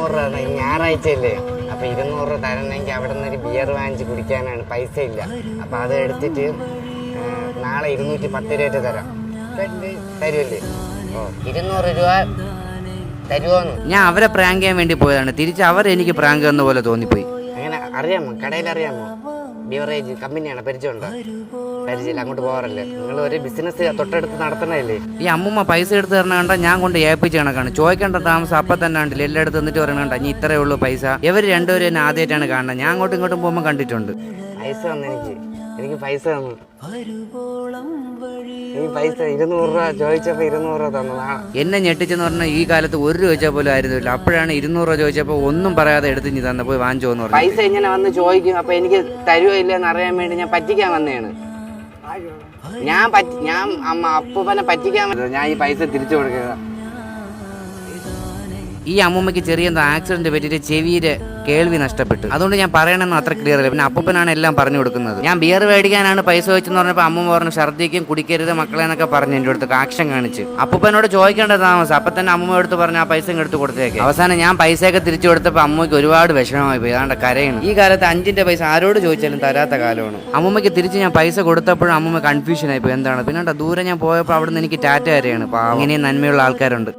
ഇരുന്നൂറ് രൂപ ഞായറാഴ്ചയല്ലേ? അപ്പൊ ഇരുന്നൂറ് രൂപ തരണമെങ്കിൽ അവിടെ നിന്ന് ഒരു ബിയർ വാങ്ങിച്ച് കുടിക്കാനാണ്. പൈസ ഇല്ല അപ്പൊ അത് എടുത്തിട്ട് നാളെ ഇരുന്നൂറ്റി പത്ത് രൂപ തരാം? തരുമല്ലേ ഓ ഇരുന്നൂറ് രൂപ തരുമോന്ന് ഞാൻ അവരെ പ്രാങ്ക് ചെയ്യാൻ വേണ്ടി പോയതാണ്. തിരിച്ച് അവർ എനിക്ക് പ്രാങ്ക് എന്ന പോലെ തോന്നിപ്പോയി. അങ്ങനെ അറിയാമോ? കടയിൽ അറിയാമോ? ബിവറേജ് കമ്പനിയാണ് പരിചയമുണ്ടോ? പരിചയമില്ല അങ്ങോട്ട് പോകാറില്ല. നിങ്ങൾ ഒരു ബിസിനസ് തൊട്ടടുത്ത് നടത്തണല്ലേ ഈ അമ്മൂമ്മ പൈസ എടുത്ത് തരണ കണ്ട ഞാൻ കൊണ്ട് ഏൽപ്പിച്ച കണക്കാണ്. ചോദിക്കേണ്ട താമസം അപ്പം തന്നെ ഉണ്ടല്ലോ എല്ലായിടത്ത് എന്നിട്ട് പറയണ കണ്ട. ഇനി ഇത്രയേ ഉള്ളൂ പൈസ. ഇവർ രണ്ടുപേരും എന്നെ ആദ്യമായിട്ടാണ് കാണുന്നത്. ഞാൻ അങ്ങോട്ടും ഇങ്ങോട്ടും പോകുമ്പോൾ കണ്ടിട്ടുണ്ട്. പൈസ തന്നു എനിക്ക്. എനിക്ക് പൈസ തന്നു. എനിക്ക് പൈസ ഇരുന്നൂറ് രൂപ ചോദിച്ചപ്പോ ഇരുന്നൂറ് രൂപ തന്നു നാളെ എന്നെ ഞെട്ടിച്ചെന്ന് പറഞ്ഞാൽ ഈ കാലത്ത് ഒരു രൂപ ചോദിച്ചാൽ പോലും ആയിരുന്നില്ല. അപ്പോഴാണ് ഇരുന്നൂറ് രൂപ ചോദിച്ചപ്പോ ഒന്നും പറയാതെ എടുത്ത് നീ തന്നെ പോയി വാങ്ങിച്ചോന്ന് പറഞ്ഞു പൈസ ഇങ്ങനെ വന്ന് ചോദിക്കും. അപ്പൊ എനിക്ക് തരുമോ ഇല്ലെന്ന് അറിയാൻ വേണ്ടി ഞാൻ പറ്റിക്കാൻ വന്നതാണ്. ഞാൻ പറ്റി ഞാൻ അമ്മ അപ്പൂപ്പനെ പറ്റിക്കാൻ പറ്റില്ല ഞാൻ ഈ പൈസ തിരിച്ചു കൊടുക്കുക. ഈ അമ്മൂമ്മയ്ക്ക് ചെറിയ എന്തോ ആക്സിഡന്റ് പറ്റിയിട്ട് ചെവിയുടെ കേൾവി നഷ്ടപ്പെട്ടു. അതുകൊണ്ട് ഞാൻ പറയണമെന്ന് അത്ര ക്ലിയർ അല്ല. പിന്നെ അപ്പൂപ്പനാണ് എല്ലാം പറഞ്ഞു കൊടുക്കുന്നത്. ഞാൻ ബിയർ മേടിക്കാനാണ് പൈസ വെച്ചെന്ന് പറഞ്ഞപ്പോൾ അമ്മ പറഞ്ഞു ഛർദ്ദിക്കും കുടിക്കരുത് മക്കളെ എന്നൊക്കെ പറഞ്ഞു എന്റെ അടുത്ത് ആക്ഷൻ കാണിച്ച്. അപ്പൂപ്പനോട് ചോദിക്കേണ്ട താമസം. അപ്പം തന്നെ അമ്മ എടുത്ത് പറഞ്ഞു ആ പൈസ എടുത്ത് കൊടുത്തേക്ക്. അവസാനം ഞാൻ പൈസയൊക്കെ തിരിച്ചു കൊടുത്തപ്പോൾ അമ്മയ്ക്ക് ഒരുപാട് വിഷമമായി പോയി. അതാണ്ട് കരയാണ്. ഈ കാലത്ത് അഞ്ചിന്റെ പൈസ ആരോട് ചോദിച്ചാലും തരാത്ത കാലമാണ്. അമ്മമ്മയ്ക്ക് തിരിച്ച് ഞാൻ പൈസ കൊടുത്തപ്പോഴും അമ്മമ്മ കൺഫ്യൂഷൻ ആയിപ്പോയി എന്താണ്? പിന്നെ ദൂരെ ഞാൻ പോയപ്പോൾ അവിടെ നിന്ന് എനിക്ക് ടാറ്റ വരെയാണ് പാവം. ഇങ്ങനെയും നന്മയുള്ള ആൾക്കാരുണ്ട്.